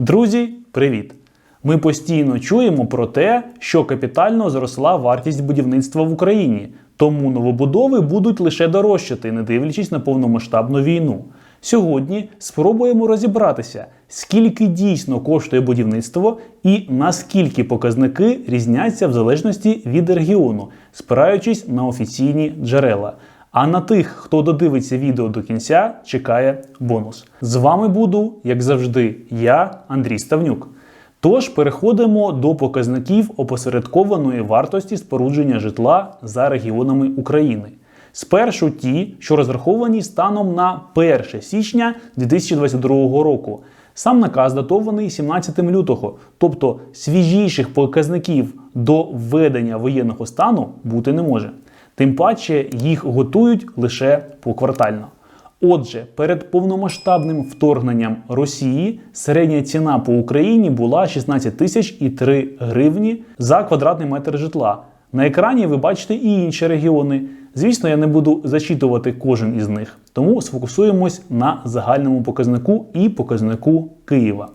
Друзі, привіт! Ми постійно чуємо про те, що капітально зросла вартість будівництва в Україні, тому новобудови будуть лише дорожчати, не дивлячись на повномасштабну війну. Сьогодні спробуємо розібратися, скільки дійсно коштує будівництво і наскільки показники різняться в залежності від регіону, спираючись на офіційні джерела. А на тих, хто додивиться відео до кінця, чекає бонус. З вами буду, як завжди, я, Андрій Ставнюк. Тож переходимо до показників опосередкованої вартості спорудження житла за регіонами України. Спершу ті, що розраховані станом на 1 січня 2022 року. Сам наказ датований 17 лютого, тобто свіжіших показників до введення воєнного стану бути не може. Тим паче їх готують лише поквартально. Отже, перед повномасштабним вторгненням Росії середня ціна по Україні була 16 тисяч і 3 гривні за квадратний метр житла. На екрані ви бачите і інші регіони. Звісно, я не буду зачитувати кожен із них, тому сфокусуємось на загальному показнику і показнику Києва.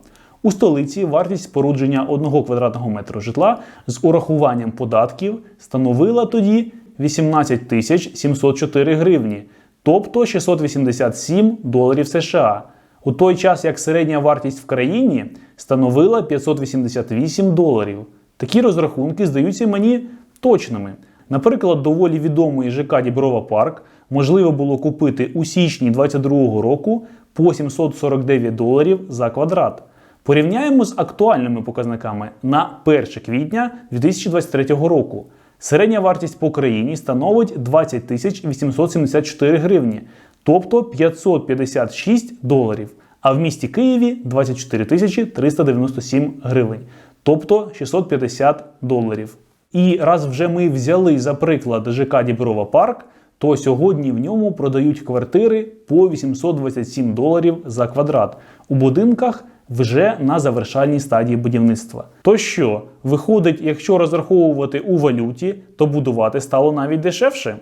У столиці вартість спорудження 1 квадратного метру житла з урахуванням податків становила тоді 18 тисяч 704 гривні, тобто 687 доларів США. У той час як середня вартість в країні становила 588 доларів. Такі розрахунки здаються мені точними. Наприклад, доволі відомий ЖК Діброва Парк можливо було купити у січні 2022 року по 749 доларів за квадрат. Порівняємо з актуальними показниками на 1 квітня 2023 року. Середня вартість по країні становить 20 тисяч 874 гривні, тобто 556 доларів. А в місті Києві 24 тисячі 397 гривень, тобто 650 доларів. І раз вже ми взяли за приклад ЖК Діброва Парк, то сьогодні в ньому продають квартири по 827 доларів за квадрат у будинках вже на завершальній стадії будівництва. То що, виходить, якщо розраховувати у валюті, то будувати стало навіть дешевше?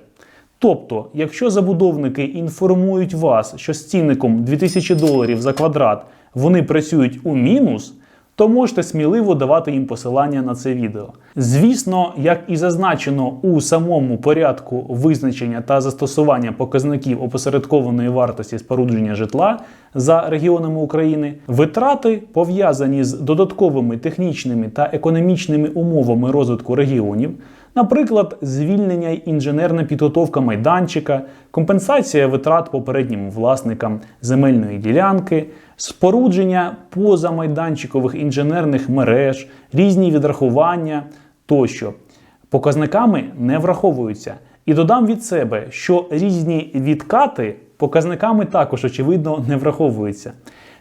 Тобто, якщо забудовники інформують вас, що з цінником 2000 доларів за квадрат вони працюють у мінус, то можете сміливо давати їм посилання на це відео. Звісно, як і зазначено у самому порядку визначення та застосування показників опосередкованої вартості спорудження житла за регіонами України, витрати, пов'язані з додатковими технічними та економічними умовами розвитку регіонів, Наприклад, звільнення інженерна підготовка майданчика, компенсація витрат попереднім власникам земельної ділянки, спорудження позамайданчикових інженерних мереж, різні відрахування тощо показниками не враховуються. І додам від себе, що різні відкати показниками також, очевидно, не враховуються.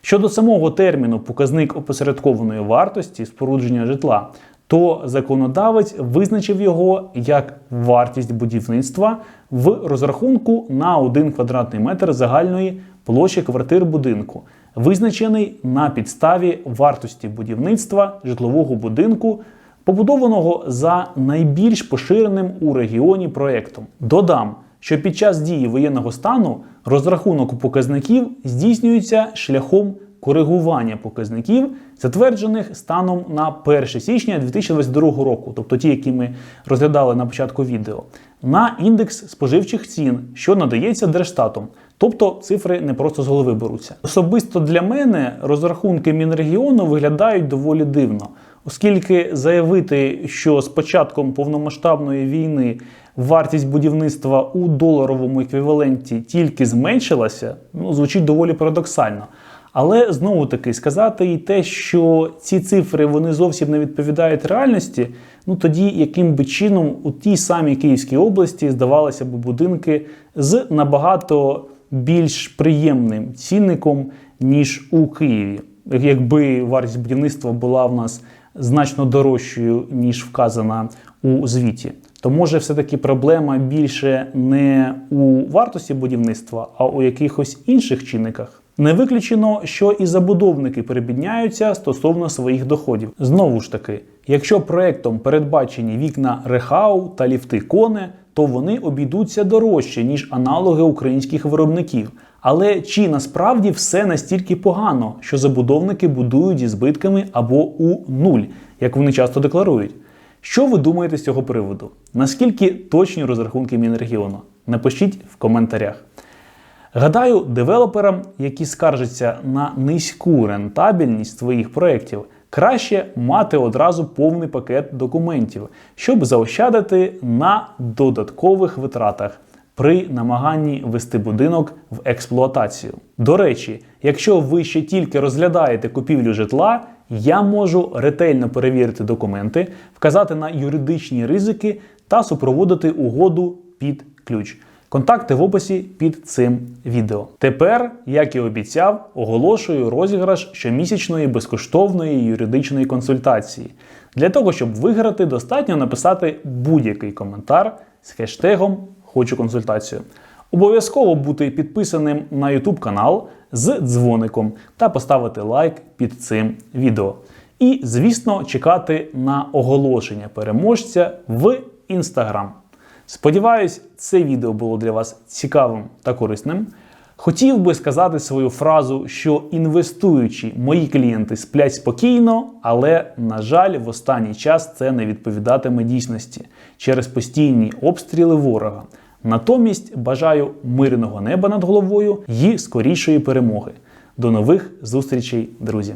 Щодо самого терміну показник опосередкованої вартості спорудження житла, то законодавець визначив його як вартість будівництва в розрахунку на 1 квадратний метр загальної площі квартир будинку, визначений на підставі вартості будівництва житлового будинку, побудованого за найбільш поширеним у регіоні проєктом. Додам, що під час дії воєнного стану розрахунок показників здійснюється шляхом коригування показників, затверджених станом на 1 січня 2022 року, тобто ті, які ми розглядали на початку відео, на індекс споживчих цін, що надається Держстатом. Тобто цифри не просто з голови беруться. Особисто для мене розрахунки Мінрегіону виглядають доволі дивно, оскільки заявити, що з початком повномасштабної війни вартість будівництва у доларовому еквіваленті тільки зменшилася, ну звучить доволі парадоксально. Але знову таки сказати і те, що ці цифри вони зовсім не відповідають реальності. Ну тоді яким би чином у тій самій Київській області здавалося б будинки з набагато більш приємним цінником, ніж у Києві, якби вартість будівництва була в нас значно дорожчою, ніж вказана у звіті. То може все-таки проблема більше не у вартості будівництва, а у якихось інших чинниках. Не виключено, що і забудовники перебідняються стосовно своїх доходів. Знову ж таки, якщо проектом передбачені вікна Рехау та ліфти Коне, то вони обійдуться дорожче, ніж аналоги українських виробників. Але чи насправді все настільки погано, що забудовники будують зі збитками або у нуль, як вони часто декларують? Що ви думаєте з цього приводу? Наскільки точні розрахунки Мінрегіону? Напишіть в коментарях. Гадаю, девелоперам, які скаржаться на низьку рентабельність своїх проєктів, краще мати одразу повний пакет документів, щоб заощадити на додаткових витратах при намаганні ввести будинок в експлуатацію. До речі, якщо ви ще тільки розглядаєте купівлю житла, я можу ретельно перевірити документи, вказати на юридичні ризики та супроводити угоду під ключ. Контакти в описі під цим відео. Тепер, як і обіцяв, оголошую розіграш щомісячної безкоштовної юридичної консультації. Для того, щоб виграти, достатньо написати будь-який коментар з хештегом Хочу консультацію. Обов'язково бути підписаним на YouTube канал з дзвоником та поставити лайк під цим відео. І, звісно, чекати на оголошення переможця в Instagram. Сподіваюсь, це відео було для вас цікавим та корисним. Хотів би сказати свою фразу, що інвестуючи, мої клієнти сплять спокійно, але, на жаль, в останній час це не відповідатиме дійсності через постійні обстріли ворога. Натомість бажаю мирного неба над головою і скорішої перемоги. До нових зустрічей, друзі!